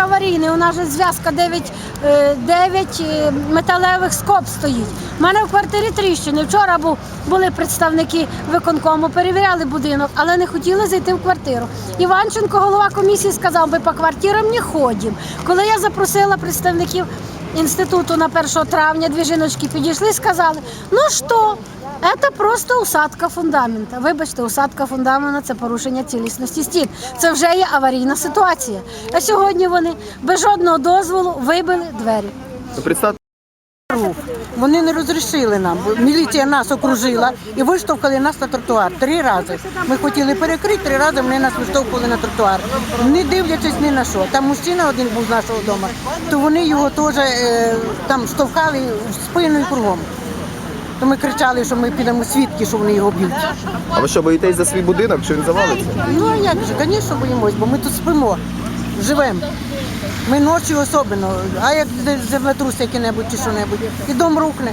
Аварійний, у нас же зв'язка 9, е, 9 е, металевих скоб стоїть. У мене в квартирі тріщини. Вчора був, були представники виконкому, перевіряли будинок, але не хотіли зайти в квартиру. Іванченко, голова комісії, сказав, ми по квартирам не ходимо. Коли я запросила представників інституту на 1 травня, дві жіночки підійшли, сказали, ну що, це просто усадка фундамента. Вибачте, усадка фундамента це порушення цілісності стін. Це вже є аварійна ситуація. А сьогодні вони без жодного дозволу вибили двері. Ну. Вони не розрішили нам. Міліція нас окружила і виштовхали нас на тротуар три рази. Ми хотіли перекрити, три рази вони нас виштовхували на тротуар. Не дивлячись ні на що. Там мужчина один був з нашого дому, то вони його теж е, там штовхали в спину і кругом. То ми кричали, що ми підемо свідки, що вони його б'ють. а ви що боїтесь за свій будинок, що він завалиться? Ну а як же, звісно, боїмось, бо ми тут спимо, живемо. Ми ночі особливо, а як землетрус який-небудь чи що-небудь, і дом рухне.